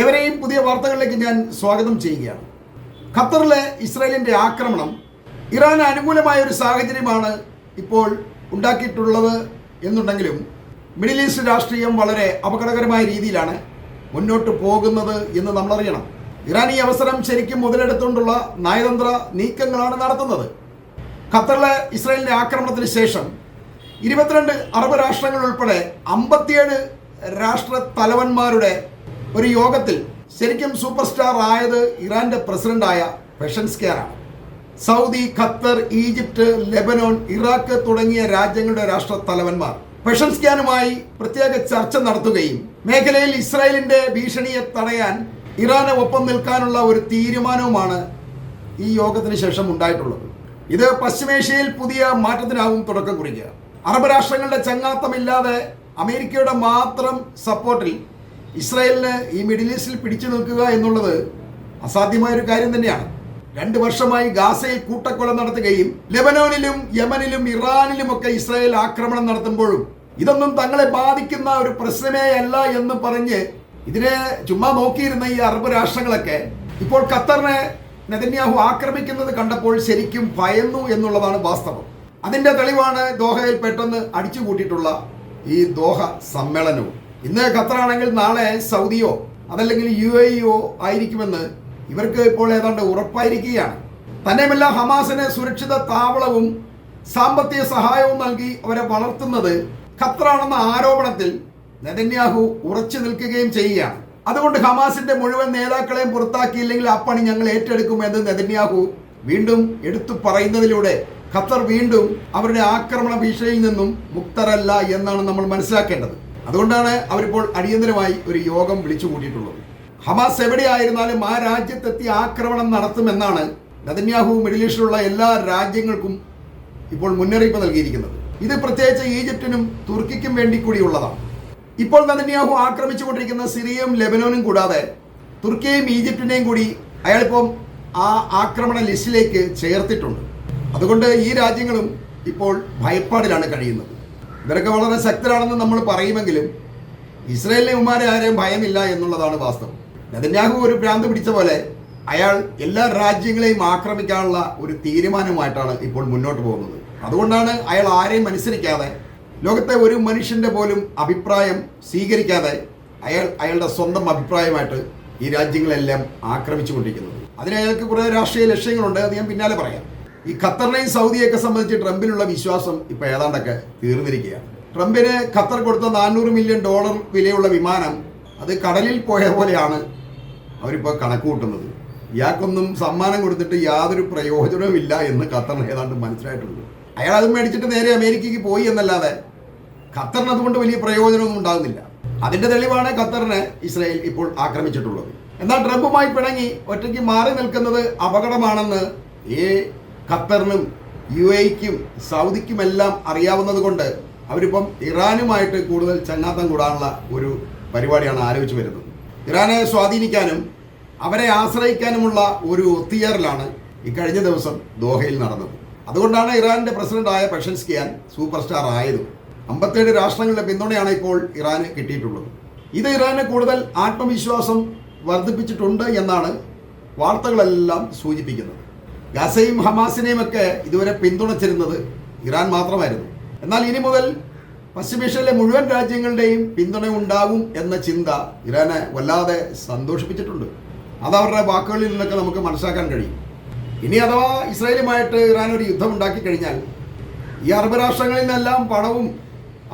ഏവരെയും പുതിയ വാർത്തകളിലേക്ക് ഞാൻ സ്വാഗതം ചെയ്യുകയാണ്. ഖത്തറിലെ ഇസ്രായേലിന്റെ ആക്രമണം ഇറാന് അനുകൂലമായ ഒരു സാഹചര്യമാണ് ഇപ്പോൾ ഉണ്ടാക്കിയിട്ടുള്ളത് എന്നുണ്ടെങ്കിലും മിഡിൽ ഈസ്റ്റ് രാഷ്ട്രീയം വളരെ അപകടകരമായ രീതിയിലാണ് മുന്നോട്ട് പോകുന്നത് എന്ന് നമ്മളറിയണം. ഇറാൻ ഈ അവസരം ശരിക്കും മുതലെടുത്തുകൊണ്ടുള്ള നയതന്ത്ര നീക്കങ്ങളാണ് നടത്തുന്നത്. ഖത്തറിലെ ഇസ്രായേലിന്റെ ആക്രമണത്തിന് ശേഷം ഇരുപത്തിരണ്ട് അറബ് രാഷ്ട്രങ്ങൾ ഉൾപ്പെടെ അമ്പത്തിയേഴ് രാഷ്ട്ര തലവന്മാരുടെ ഒരു യോഗത്തിൽ ശരിക്കും സൂപ്പർ സ്റ്റാർ ആയത് ഇറാന്റെ പ്രസിഡന്റായ പെഷൻസ്കെയറാണ് Saudi Qatar Egypt Lebanon Iraq തുടങ്ങിയ രാജ്യങ്ങളുടെ രാഷ്ട്ര തലവന്മാർ പെഷൻസ്കാനുമായി പ്രത്യേക ചർച്ച നടത്തുകയും മേഖലയിൽ ഇസ്രായേലിന്റെ ഭീഷണിയെ തടയാൻ ഇറാന് ഒപ്പം നിൽക്കാനുള്ള ഒരു തീരുമാനവുമാണ് ഈ യോഗത്തിന് ശേഷം ഉണ്ടായിട്ടുള്ളത്. ഇത് പശ്ചിമേഷ്യയിൽ പുതിയ മാറ്റത്തിനാവും തുടക്കം കുറിക്കുക. അറബ് രാഷ്ട്രങ്ങളുടെ ചങ്ങാത്തമില്ലാതെ അമേരിക്കയുടെ മാത്രം സപ്പോർട്ടിൽ ഇസ്രായേലിന് ഈ മിഡിൽ ഈസ്റ്റിൽ പിടിച്ചു നിൽക്കുക എന്നുള്ളത് അസാധ്യമായ ഒരു കാര്യം തന്നെയാണ്. രണ്ട് വർഷമായി ഗാസയിൽ കൂട്ടക്കൊല നടത്തുകയും ലെബനോനിലും യമനിലും ഇറാനിലും ഒക്കെ ഇസ്രായേൽ ആക്രമണം നടത്തുമ്പോഴും ഇതൊന്നും തങ്ങളെ ബാധിക്കുന്ന ഒരു പ്രശ്നമേ അല്ല എന്ന് പറഞ്ഞ് ഇതിനെ ചുമ്മാ നോക്കിയിരുന്ന ഈ അറബ് രാഷ്ട്രങ്ങളൊക്കെ ഇപ്പോൾ ഖത്തറിനെ നെതന്യാഹു ആക്രമിക്കുന്നത് കണ്ടപ്പോൾ ശരിക്കും ഭയന്നു എന്നുള്ളതാണ് വാസ്തവം. അതിന്റെ തെളിവാണ് ദോഹയിൽ പെട്ടെന്ന് അടിച്ചുകൂട്ടിയിട്ടുള്ള ഈ ദോഹ സമ്മേളനവും. ഇന്ന് ഖത്തറാണെങ്കിൽ നാളെ സൗദിയോ അതല്ലെങ്കിൽ യു എ ഇയോ ആയിരിക്കുമെന്ന് ഇവർക്ക് ഇപ്പോൾ ഏതാണ്ട് ഉറപ്പായിരിക്കുകയാണ്. തന്നെയുമല്ല ഹമാസിന് സുരക്ഷിത താവളവും സാമ്പത്തിക സഹായവും നൽകി അവരെ വളർത്തുന്നത് ഖത്തറാണെന്ന ആരോപണത്തിൽ നെതന്യാഹു ഉറച്ചു നിൽക്കുകയും ചെയ്യുകയാണ്. അതുകൊണ്ട് ഹമാസിന്റെ മുഴുവൻ നേതാക്കളെയും പുറത്താക്കിയില്ലെങ്കിൽ ആ പണി ഞങ്ങൾ ഏറ്റെടുക്കുമെന്ന് നെതന്യാഹു വീണ്ടും എടുത്തു പറയുന്നതിലൂടെ ഖത്തർ വീണ്ടും അവരുടെ ആക്രമണ ഭീഷണിയിൽ നിന്നും മുക്തരല്ല എന്നാണ് നമ്മൾ മനസ്സിലാക്കേണ്ടത്. അതുകൊണ്ടാണ് അവരിപ്പോൾ അടിയന്തരമായി ഒരു യോഗം വിളിച്ചു കൂട്ടിയിട്ടുള്ളത്. ഹമാസ് എവിടെയായിരുന്നാലും ആ രാജ്യത്തെത്തി ആക്രമണം നടത്തുമെന്നാണ് നദന്യാഹു മിഡിൽ ഈസ്റ്റിലുള്ള എല്ലാ രാജ്യങ്ങൾക്കും ഇപ്പോൾ മുന്നറിയിപ്പ് നൽകിയിരിക്കുന്നത്. ഇത് പ്രത്യേകിച്ച് ഈജിപ്തിനും തുർക്കിക്കും വേണ്ടി കൂടിയുള്ളതാണ്. ഇപ്പോൾ നദന്യാഹു ആക്രമിച്ചുകൊണ്ടിരിക്കുന്ന സിറിയയും ലെബനോനും കൂടാതെ തുർക്കിയെയും ഈജിപ്തിനെയും കൂടി അയാളിപ്പം ആ ആക്രമണ ലിസ്റ്റിലേക്ക് ചേർത്തിട്ടുണ്ട്. അതുകൊണ്ട് ഈ രാജ്യങ്ങളും ഇപ്പോൾ ഭയപ്പാടിലാണ് കഴിയുന്നത്. ഇവരൊക്കെ വളരെ ശക്തരാണെന്ന് നമ്മൾ പറയുമെങ്കിലും ഇസ്രയേലിനെ ഉമാരെ ആരെയും ഭയമില്ല എന്നുള്ളതാണ് വാസ്തവം. നെതന്യാഹു ഒരു ഭ്രാന്ത് പിടിച്ച പോലെ അയാൾ എല്ലാ രാജ്യങ്ങളെയും ആക്രമിക്കാനുള്ള ഒരു തീരുമാനമായിട്ടാണ് ഇപ്പോൾ മുന്നോട്ട് പോകുന്നത്. അതുകൊണ്ടാണ് അയാൾ ആരെയും അനുസരിക്കാതെ ലോകത്തെ ഒരു മനുഷ്യന്റെ പോലും അഭിപ്രായം സ്വീകരിക്കാതെ അയാൾ അയാളുടെ സ്വന്തം അഭിപ്രായമായിട്ട് ഈ രാജ്യങ്ങളെല്ലാം ആക്രമിച്ചുകൊണ്ടിരിക്കുന്നത്. അതിന് അയാൾക്ക് കുറേ രാഷ്ട്രീയ ലക്ഷ്യങ്ങളുണ്ട് അത് ഞാൻ പിന്നാലെ പറയാം. ഈ ഖത്തറിനെയും സൗദിയൊക്കെ സംബന്ധിച്ച് ട്രംപിനുള്ള വിശ്വാസം ഇപ്പൊ ഏതാണ്ടൊക്കെ തീർന്നിരിക്കുകയാണ്. ട്രംപിന് ഖത്തർ കൊടുത്ത നാനൂറ് മില്യൺ ഡോളർ വിലയുള്ള വിമാനം അത് കടലിൽ പോയ പോലെയാണ് അവരിപ്പോൾ കണക്ക് കൂട്ടുന്നത് ഇയാൾക്കൊന്നും സമ്മാനം കൊടുത്തിട്ട് യാതൊരു പ്രയോജനവുമില്ല എന്ന് ഖത്തറിന് ഏതാണ്ട് മനസ്സിലായിട്ടുണ്ട്. അയാൾ അത് മേടിച്ചിട്ട് നേരെ അമേരിക്കയ്ക്ക് പോയി എന്നല്ലാതെ ഖത്തറിന് അതുകൊണ്ട് വലിയ പ്രയോജനമൊന്നും ഉണ്ടാകുന്നില്ല. അതിന്റെ തെളിവാണ് ഖത്തറിനെ ഇസ്രായേൽ ഇപ്പോൾ ആക്രമിച്ചിട്ടുള്ളത്. എന്നാൽ ട്രംപുമായി പിണങ്ങി ഒറ്റയ്ക്ക് മാറി നിൽക്കുന്നത് അപകടമാണെന്ന് ഈ ഖത്തറിനും യു എക്കും സൗദിക്കുമെല്ലാം അറിയാവുന്നത് കൊണ്ട് അവരിപ്പം ഇറാനുമായിട്ട് കൂടുതൽ ചങ്ങാത്തം കൂടാനുള്ള ഒരു പരിപാടിയാണ് ആലോചിച്ച് വരുന്നത്. ഇറാനെ സ്വാധീനിക്കാനും അവരെ ആശ്രയിക്കാനുമുള്ള ഒരു ഒത്തുചേരലാണ് ഇക്കഴിഞ്ഞ ദിവസം ദോഹയിൽ നടന്നത്. അതുകൊണ്ടാണ് ഇറാന്റെ പ്രസിഡന്റായ പെഷൻസ്കിയാൻ സൂപ്പർ സ്റ്റാർ ആയത്. അമ്പത്തേഴ് രാഷ്ട്രങ്ങളുടെ പിന്തുണയാണ് ഇപ്പോൾ ഇറാന് കിട്ടിയിട്ടുള്ളത്. ഇത് ഇറാന് കൂടുതൽ ആത്മവിശ്വാസം വർദ്ധിപ്പിച്ചിട്ടുണ്ട് എന്നാണ് വാർത്തകളെല്ലാം സൂചിപ്പിക്കുന്നത്. ഗസയും ഹമാസിനെയും ഒക്കെ ഇതുവരെ പിന്തുണച്ചിരുന്നത് ഇറാൻ മാത്രമായിരുന്നു. എന്നാൽ ഇനി മുതൽ പശ്ചിമേഷ്യയിലെ മുഴുവൻ രാജ്യങ്ങളുടെയും പിന്തുണ ഉണ്ടാകും എന്ന ചിന്ത ഇറാനെ വല്ലാതെ സന്തോഷിപ്പിച്ചിട്ടുണ്ട്. അത് അവരുടെ വാക്കുകളിൽ നിന്നൊക്കെ നമുക്ക് മനസ്സിലാക്കാൻ കഴിയും. ഇനി അഥവാ ഇസ്രായേലുമായിട്ട് ഇറാൻ ഒരു യുദ്ധം ഉണ്ടാക്കി കഴിഞ്ഞാൽ ഈ അറബ് രാഷ്ട്രങ്ങളിൽ നിന്നെല്ലാം പണവും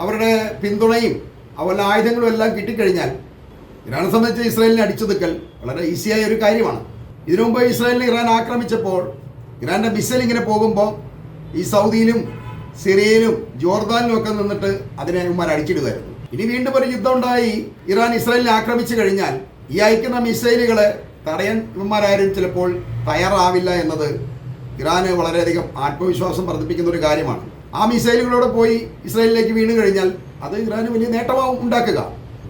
അവരുടെ പിന്തുണയും അവരുടെ ആയുധങ്ങളും എല്ലാം കിട്ടിക്കഴിഞ്ഞാൽ ഇറാനെ സംബന്ധിച്ച് ഇസ്രായേലിനെ അടിച്ചു നിൽക്കൽ വളരെ ഈസിയായ ഒരു കാര്യമാണ്. ഇതിനു മുമ്പ് ഇസ്രായേലിനെ ഇറാൻ ആക്രമിച്ചപ്പോൾ ഇറാന്റെ മിസൈൽ ഇങ്ങനെ പോകുമ്പോൾ ഈ സൗദിയിലും സിറിയയിലും ജോർദാനിലും ഒക്കെ നിന്നിട്ട് അതിനെ ഇവന്മാർ അടിച്ചിടുമായിരുന്നു ഇനി വീണ്ടും ഒരു യുദ്ധം ഉണ്ടായി. ഇറാൻ ഇസ്രായേലിനെ ആക്രമിച്ചു കഴിഞ്ഞാൽ ഈ അയക്കുന്ന മിസൈലുകളെ തടയാൻ ഇവന്മാരാരും ചിലപ്പോൾ തയ്യാറാവില്ല എന്നത് ഇറാന് വളരെയധികം ആത്മവിശ്വാസം വർദ്ധിപ്പിക്കുന്ന ഒരു കാര്യമാണ്. ആ മിസൈലുകളോടെ പോയി ഇസ്രായേലിലേക്ക് വീണ് കഴിഞ്ഞാൽ അത് ഇറാന് വലിയ നേട്ടമാവും ഉണ്ടാക്കുക.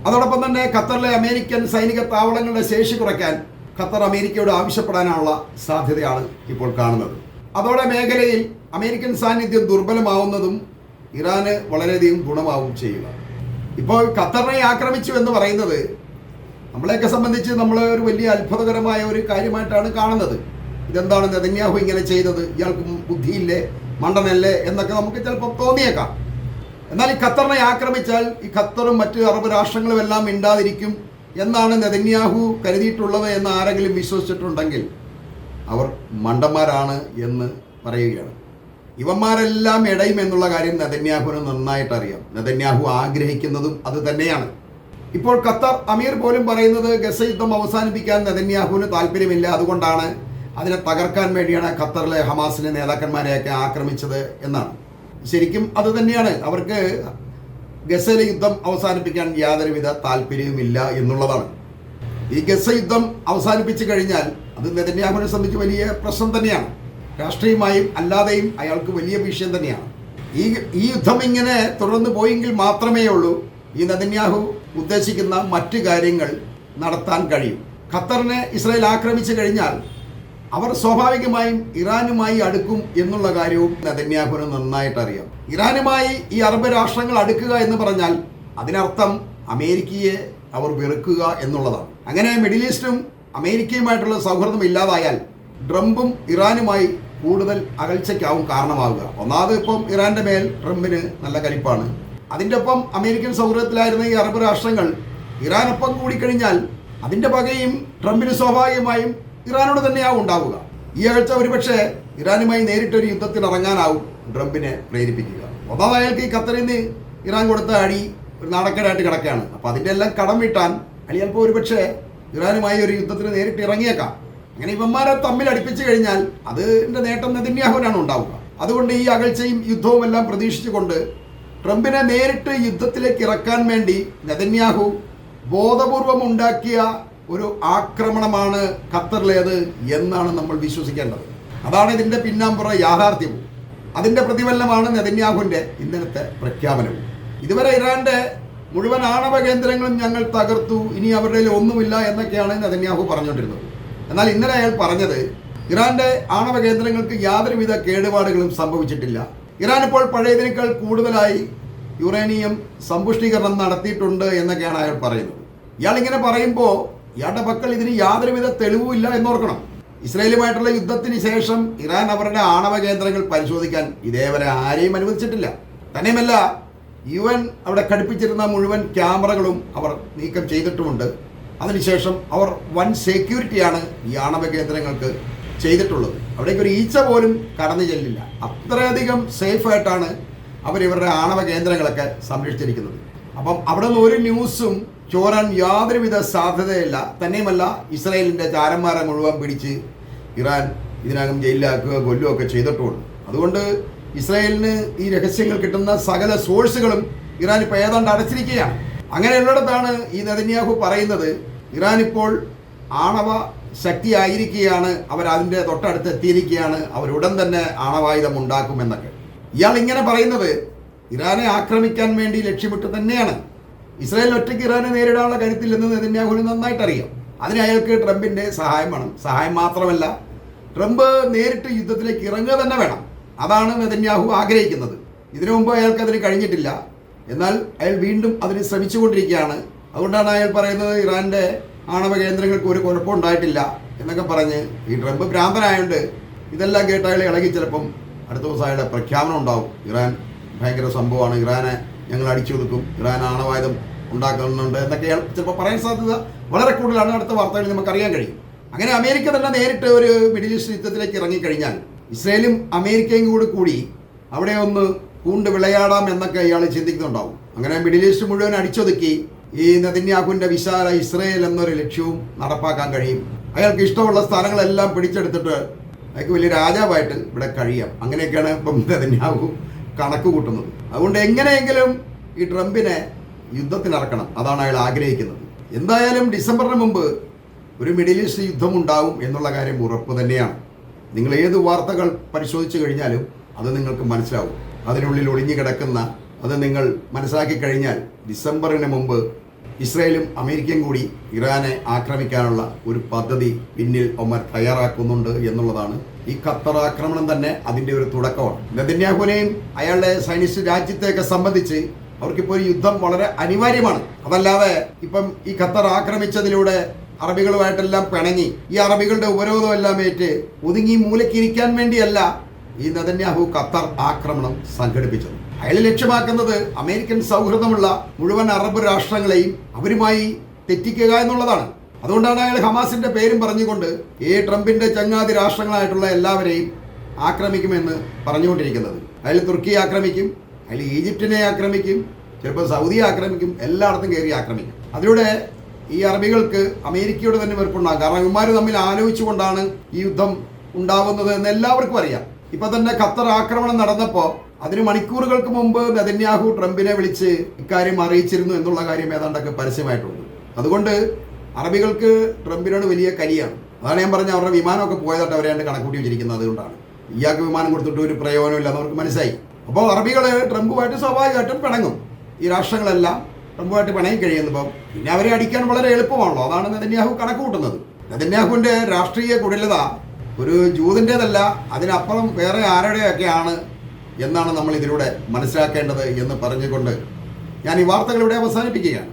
അതോടൊപ്പം തന്നെ ഖത്തറിലെ അമേരിക്കൻ സൈനിക താവളങ്ങളുടെ ശേഷി കുറയ്ക്കാൻ ഖത്തർ അമേരിക്കയോട് ആവശ്യപ്പെടാനുള്ള സാധ്യതയാണ് ഇപ്പോൾ കാണുന്നത്. അതോടെ മേഖലയിൽ അമേരിക്കൻ സാന്നിധ്യം ദുർബലമാവുന്നതും ഇറാന് വളരെയധികം ഗുണമാവും ചെയ്യുക. ഇപ്പോൾ ഖത്തറിനെ ആക്രമിച്ചു എന്ന് പറയുന്നത് നമ്മളെയൊക്കെ സംബന്ധിച്ച് നമ്മൾ ഒരു വലിയ അത്ഭുതകരമായ ഒരു കാര്യമായിട്ടാണ് കാണുന്നത്. ഇതെന്താണ് നെതന്യാഹു ഇങ്ങനെ ചെയ്തത്? ഇയാൾക്ക് ബുദ്ധിയില്ലേ? മണ്ടനല്ലേ? എന്നൊക്കെ നമുക്ക് ചിലപ്പോൾ തോന്നിയേക്കാം. എന്നാൽ ഈ ഖത്തറിനെ ആക്രമിച്ചാൽ ഈ ഖത്തറും മറ്റ് അറബ് രാഷ്ട്രങ്ങളും എല്ലാം മിണ്ടാതിരിക്കും. എന്നാണ് നെതന്യാഹു കരുതിയിട്ടുള്ളവ എന്ന് ആരെങ്കിലും വിശ്വസിച്ചിട്ടുണ്ടെങ്കിൽ അവർ മണ്ടന്മാരാണ് എന്ന് പറയുകയാണ്. ഇവന്മാരെല്ലാം ഇടയും എന്നുള്ള കാര്യം നെതന്യാഹുവിന് നന്നായിട്ട് അറിയാം. നെതന്യാഹു ആഗ്രഹിക്കുന്നതും അത് തന്നെയാണ്. ഇപ്പോൾ ഖത്തർ അമീർ പോലും പറയുന്നത് ഗസ യുദ്ധം അവസാനിപ്പിക്കാൻ നെതന്യാഹുവിന് താല്പര്യമില്ല. അതുകൊണ്ടാണ് അതിനെ തകർക്കാൻ വേണ്ടിയാണ് ഖത്തറിലെ ഹമാസിലെ നേതാക്കന്മാരെയൊക്കെ ആക്രമിച്ചത് എന്നാണ്. ശരിക്കും അത് തന്നെയാണ്. അവർക്ക് ഗസയിലെ യുദ്ധം അവസാനിപ്പിക്കാൻ യാതൊരുവിധ താല്പര്യവുമില്ല എന്നുള്ളതാണ്. ഈ ഗസ യുദ്ധം അവസാനിപ്പിച്ചു കഴിഞ്ഞാൽ അത് നെതന്യാഹുവിനെ സംബന്ധിച്ച് വലിയ പ്രശ്നം തന്നെയാണ്. രാഷ്ട്രീയമായും അല്ലാതെയും അയാൾക്ക് വലിയ വിഷയം തന്നെയാണ്. ഈ ഈ യുദ്ധം ഇങ്ങനെ തുടർന്ന് പോയെങ്കിൽ മാത്രമേ ഉള്ളൂ ഈ നെതന്യാഹു ഉദ്ദേശിക്കുന്ന മറ്റു കാര്യങ്ങൾ നടത്താൻ കഴിയും. ഖത്തറിനെ ഇസ്രായേൽ ആക്രമിച്ചു കഴിഞ്ഞാൽ അവർ സ്വാഭാവികമായും ഇറാനുമായി അടുക്കും എന്നുള്ള കാര്യവും നെതന്യാഹുവിന് നന്നായിട്ട് അറിയാം ഇറാനുമായി ഈ അറബ് രാഷ്ട്രങ്ങൾ അടുക്കുക എന്ന് പറഞ്ഞാൽ അതിനർത്ഥം അമേരിക്കയെ അവർ വെറുക്കുക എന്നുള്ളതാണ്. അങ്ങനെ മിഡിൽ ഈസ്റ്റും അമേരിക്കയുമായിട്ടുള്ള സൗഹൃദം ഇല്ലാതായാൽ ട്രംപും ഇറാനുമായി കൂടുതൽ അകൽച്ചയ്ക്കാവും കാരണമാവുക. ഒന്നാമത് ഇപ്പം ഇറാന്റെ മേൽ ട്രംപിന് നല്ല കലിപ്പാണ്. അതിന്റെ ഒപ്പം അമേരിക്കൻ സൗഹൃദത്തിലായിരുന്ന ഈ അറബ് രാഷ്ട്രങ്ങൾ ഇറാനൊപ്പം കൂടിക്കഴിഞ്ഞാൽ അതിന്റെ പകയും ട്രംപിന് സ്വാഭാവികമായും ഇറാനോട് തന്നെയാവും ഉണ്ടാവുക. ഈ ആഴ്ച ഒരുപക്ഷെ ഇറാനുമായി നേരിട്ടൊരു യുദ്ധത്തിൽ ഇറങ്ങാനാവും ട്രംപിനെ പ്രേരിപ്പിക്കുക. ഒന്നാമത് അയാൾക്ക് ഈ ഖത്തറിൽ നിന്ന് ഇറാൻ കൊടുത്ത അടി ഒരു നാടക്കേടായിട്ട് കിടക്കുകയാണ്. അപ്പോൾ അതിന്റെ എല്ലാം കടം വീട്ടാൻ അയാൾ ചിലപ്പോൾ ഒരുപക്ഷെ ഇറാനുമായി ഒരു യുദ്ധത്തിന് നേരിട്ട് ഇറങ്ങിയേക്കാം. അങ്ങനെ ഇവന്മാരെ തമ്മിൽ അടുപ്പിച്ചു കഴിഞ്ഞാൽ അതിന്റെ നേട്ടം നെതന്യാഹുവിനാണ് ഉണ്ടാവുക. അതുകൊണ്ട് ഈ അകൽച്ചയും യുദ്ധവും എല്ലാം പ്രതീക്ഷിച്ചുകൊണ്ട് ട്രംപിനെ നേരിട്ട് യുദ്ധത്തിലേക്ക് ഇറക്കാൻ വേണ്ടി നെതന്യാഹു ബോധപൂർവം ഉണ്ടാക്കിയ ഒരു ആക്രമണമാണ് ഖത്തറിലേത് എന്നാണ് നമ്മൾ വിശ്വസിക്കേണ്ടത്. അതാണ് ഇതിന്റെ പിന്നാമ്പുറ യാഥാർത്ഥ്യവും. അതിന്റെ പ്രതിഫലനമാണ് നെതന്യാഹുവിന്റെ ഇന്നലത്തെ പ്രഖ്യാപനവും. ഇതുവരെ ഇറാന്റെ മുഴുവൻ ആണവ കേന്ദ്രങ്ങളും ഞങ്ങൾ തകർത്തു ഇനി അവരുടെ ഒന്നുമില്ല എന്നൊക്കെയാണ് നെതന്യാഹു പറഞ്ഞുകൊണ്ടിരുന്നത്. എന്നാൽ ഇന്നലെ അയാൾ പറഞ്ഞത് ഇറാന്റെ ആണവ കേന്ദ്രങ്ങൾക്ക് യാതൊരുവിധ കേടുപാടുകളും സംഭവിച്ചിട്ടില്ല. ഇറാൻ ഇപ്പോൾ പഴയതിനേക്കാൾ കൂടുതലായി യുറേനിയം സമ്പുഷ്ടീകരണം നടത്തിയിട്ടുണ്ട് എന്നൊക്കെയാണ് അയാൾ പറയുന്നത്. ഇയാൾ ഇങ്ങനെ പറയുമ്പോൾ ഇയാളുടെ പക്കൽ ഇതിന് യാതൊരുവിധ തെളിവുമില്ല എന്നോർക്കണം. ഇസ്രയേലുമായിട്ടുള്ള യുദ്ധത്തിന് ശേഷം ഇറാൻ അവരുടെ ആണവ കേന്ദ്രങ്ങൾ പരിശോധിക്കാൻ ഇതേവരെ ആരെയും അനുവദിച്ചിട്ടില്ല. തന്നെയുമല്ല യു എൻ അവിടെ ഘടിപ്പിച്ചിരുന്ന മുഴുവൻ ക്യാമറകളും അവർ നീക്കം ചെയ്തിട്ടുമുണ്ട്. അതിനുശേഷം അവർ വൻ സെക്യൂരിറ്റിയാണ് ഈ ആണവ കേന്ദ്രങ്ങൾക്ക് ചെയ്തിട്ടുള്ളത്. അവിടേക്ക് ഒരു ഈച്ച പോലും കടന്നു ചെല്ലില്ല. അത്രയധികം സേഫായിട്ടാണ് അവരിവരുടെ ആണവ കേന്ദ്രങ്ങളൊക്കെ സംരക്ഷിച്ചിരിക്കുന്നത്. അപ്പം അവിടെ നിന്ന് ഒരു ന്യൂസും ചോരാൻ യാതൊരുവിധ സാധ്യതയില്ല. തന്നെയുമല്ല ഇസ്രായേലിന്റെ ചാരന്മാരെ മുഴുവൻ പിടിച്ച് ഇറാൻ ഇതിനകം ജയിലിലാക്കുക കൊല്ലുകയൊക്കെ ചെയ്തിട്ടുമുണ്ട് അതുകൊണ്ട് ഇസ്രായേലിന് ഈ രഹസ്യങ്ങൾ കിട്ടുന്ന സകല സോഴ്സുകളും ഇറാൻ ഇപ്പോൾ ഏതാണ്ട് അടച്ചിരിക്കുകയാണ്. അങ്ങനെയുള്ളിടത്താണ് ഈ നെതന്യാഹു പറയുന്നത് ഇറാൻ ഇപ്പോൾ ആണവ ശക്തിയായിരിക്കുകയാണ് അവർ അതിന്റെ തൊട്ടടുത്ത് എത്തിയിരിക്കുകയാണ് അവരുടൻ തന്നെ ആണവായുധം ഉണ്ടാക്കുമെന്നൊക്കെ. ഇയാൾ ഇങ്ങനെ പറയുന്നത് ഇറാനെ ആക്രമിക്കാൻ വേണ്ടി ലക്ഷ്യമിട്ട് തന്നെയാണ്. ഇസ്രായേൽ ഒറ്റയ്ക്ക് ഇറാനെ നേരിടാനുള്ള കരുത്തില്ലെന്ന് നെതന്യാഹുവിന് നന്നായിട്ട് അറിയാം അതിന് അയാൾക്ക് ട്രംപിന്റെ സഹായം വേണം. സഹായം മാത്രമല്ല ട്രംപ് നേരിട്ട് യുദ്ധത്തിലേക്ക് ഇറങ്ങുക തന്നെ വേണം. അതാണ് നെതന്യാഹു ആഗ്രഹിക്കുന്നത്. ഇതിനു മുമ്പ് അയാൾക്ക് അതിന് കഴിഞ്ഞിട്ടില്ല. എന്നാൽ അയാൾ വീണ്ടും അതിന് ശ്രമിച്ചുകൊണ്ടിരിക്കുകയാണ്. അതുകൊണ്ടാണ് അയാൾ പറയുന്നത് ഇറാന്റെ ആണവ കേന്ദ്രങ്ങൾക്ക് ഒരു കുഴപ്പമുണ്ടായിട്ടില്ല എന്നൊക്കെ പറഞ്ഞ് ഈ ട്രംപ് ഭ്രാന്തനായോണ്ട് ഇതെല്ലാം കേട്ട് അയാൾ ഇളകി ചിലപ്പം അടുത്ത ദിവസം അയാളുടെ പ്രഖ്യാപനം ഉണ്ടാവും. ഇറാൻ ഭയങ്കര സംഭവമാണ്. ഇറാനെ ഞങ്ങൾ അടിച്ചു കൊടുക്കും. ഇറാൻ ആണവായുധം ഉണ്ടാക്കുന്നുണ്ട് എന്നൊക്കെ അയാൾ ചിലപ്പോൾ പറയാൻ സാധ്യത. വളരെ കൂടുതലാണ് അടുത്ത വാർത്തകളിൽ നമുക്ക് അറിയാൻ കഴിയും. അങ്ങനെ അമേരിക്ക തന്നെ നേരിട്ട് ഒരു മിഡിൽ ഈസ്റ്റ് യുദ്ധത്തിലേക്ക് ഇറങ്ങിക്കഴിഞ്ഞാൽ ഇസ്രയേലും അമേരിക്കയും കൂടി കൂടി അവിടെ ഒന്ന് പൂണ്ട് വിളയാടാം എന്നൊക്കെ ഇയാൾ ചിന്തിക്കുന്നുണ്ടാവും. അങ്ങനെ മിഡിൽ ഈസ്റ്റ് മുഴുവൻ അടിച്ചൊതുക്കി ഈ നദിന്യാഹുവിന്റെ വിശാല ഇസ്രയേൽ എന്നൊരു ലക്ഷ്യവും നടപ്പാക്കാൻ കഴിയും. അയാൾക്ക് ഇഷ്ടമുള്ള സ്ഥലങ്ങളെല്ലാം പിടിച്ചെടുത്തിട്ട് അയാൾക്ക് വലിയ രാജാവായിട്ട് ഇവിടെ കഴിയാം. അങ്ങനെയൊക്കെയാണ് ഇപ്പം നദിന്യാഹു കണക്ക് കൂട്ടുന്നത്. അതുകൊണ്ട് എങ്ങനെയെങ്കിലും ഈ ട്രംപിനെ യുദ്ധത്തിനിറക്കണം അതാണ് അയാൾ ആഗ്രഹിക്കുന്നത്. എന്തായാലും ഡിസംബറിന് മുമ്പ് ഒരു മിഡിൽ ഈസ്റ്റ് യുദ്ധം ഉണ്ടാവും എന്നുള്ള കാര്യം ഉറപ്പ് തന്നെയാണ്. നിങ്ങൾ ഏത് വാർത്തകൾ പരിശോധിച്ചു കഴിഞ്ഞാലും അത് നിങ്ങൾക്ക് മനസ്സിലാവും. അതിനുള്ളിൽ ഒളിഞ്ഞു കിടക്കുന്ന അത് നിങ്ങൾ മനസ്സിലാക്കി കഴിഞ്ഞാൽ ഡിസംബറിന് മുമ്പ് ഇസ്രയേലും അമേരിക്കയും കൂടി ഇറാനെ ആക്രമിക്കാനുള്ള ഒരു പദ്ധതി പിന്നിൽ ഒമർ തയ്യാറാക്കുന്നുണ്ട് എന്നുള്ളതാണ് ഈ ഖത്തർ ആക്രമണം തന്നെ അതിന്റെ ഒരു തുടക്കമാണ്. നെതന്യാഹുനെയും അയാളുടെ സൈനിസ്റ്റ് രാജ്യത്തെയൊക്കെ സംബന്ധിച്ച് അവർക്കിപ്പോൾ ഒരു യുദ്ധം വളരെ അനിവാര്യമാണ്. അതല്ലാതെ ഇപ്പം ഈ ഖത്തർ ആക്രമിച്ചതിലൂടെ അറബികളുമായിട്ടെല്ലാം പിണങ്ങി ഈ അറബികളുടെ ഉപരോധം എല്ലാം ഏറ്റ് ഒതുങ്ങി മൂലക്കിരിക്കാൻ വേണ്ടിയല്ല ഈ നദന്യാഹു ഖത്തർ ആക്രമണം സംഘടിപ്പിച്ചത്. അയാൾ ലക്ഷ്യമാക്കുന്നത് അമേരിക്കൻ സൗഹൃദമുള്ള മുഴുവൻ അറബ് രാഷ്ട്രങ്ങളെയും അവരുമായി തെറ്റിക്കുക എന്നുള്ളതാണ്. അതുകൊണ്ടാണ് അയാൾ ഹമാസിന്റെ പേരും പറഞ്ഞുകൊണ്ട് ഈ ട്രംപിന്റെ ചങ്ങാതി രാഷ്ട്രങ്ങളായിട്ടുള്ള എല്ലാവരെയും ആക്രമിക്കുമെന്ന് പറഞ്ഞുകൊണ്ടിരിക്കുന്നത് അയാൾ തുർക്കി ആക്രമിക്കും അയാൾ ഈജിപ്തിനെ ആക്രമിക്കും ചിലപ്പോൾ സൗദിയെ ആക്രമിക്കും എല്ലായിടത്തും കയറി ആക്രമിക്കും. അതിലൂടെ ഈ അറബികൾക്ക് അമേരിക്കയോട് തന്നെ വെറുപ്പുണ്ടാകും. കാരണം ഇവന്മാർ തമ്മിൽ ആലോചിച്ചുകൊണ്ടാണ് ഈ യുദ്ധം ഉണ്ടാവുന്നത് എന്ന് എല്ലാവർക്കും അറിയാം. ഇപ്പൊ തന്നെ ഖത്തർ ആക്രമണം നടന്നപ്പോൾ അതിന് മണിക്കൂറുകൾക്ക് മുമ്പ് നെതന്യാഹു ട്രംപിനെ വിളിച്ച് ഇക്കാര്യം അറിയിച്ചിരുന്നു എന്നുള്ള കാര്യം ഏതാണ്ടൊക്കെ പരസ്യമായിട്ടുണ്ട്. അതുകൊണ്ട് അറബികൾക്ക് ട്രംപിനോട് വലിയ കലിയാണ് അതാണ് ഞാൻ പറഞ്ഞ അവരുടെ വിമാനമൊക്കെ പോയതായിട്ട് അവരെ കണക്കൂട്ടി വെച്ചിരിക്കുന്നത്. അതുകൊണ്ടാണ്. ഇയാൾക്ക് വിമാനം കൊടുത്തിട്ട് ഒരു പ്രയോജനമില്ല എന്ന് അവർക്ക് മനസ്സിലായി. അപ്പോൾ അറബികൾ ട്രംപുമായിട്ട് സ്വാഭാവികമായിട്ടും പിണങ്ങും. ഈ രാഷ്ട്രങ്ങളെല്ലാം ട്രംപുമായിട്ട് പിണങ്ങി കഴിയുന്നപ്പം പിന്നെ അവരെ അടിക്കാൻ വളരെ എളുപ്പമാണല്ലോ. അതാണ് നെതന്യാഹു കണക്ക് കൂട്ടുന്നത് നെതന്യാഹുവിന്റെ രാഷ്ട്രീയ കുടിലത ഒരു ജൂതിന്റെതല്ല അതിനപ്പുറം വേറെ ആരുടെയൊക്കെയാണ് എന്നാണ് നമ്മൾ ഇതിലൂടെ മനസ്സിലാക്കേണ്ടത് എന്ന് പറഞ്ഞുകൊണ്ട് ഞാൻ ഈ വാർത്തകൾ ഇവിടെ അവസാനിപ്പിക്കുകയാണ്.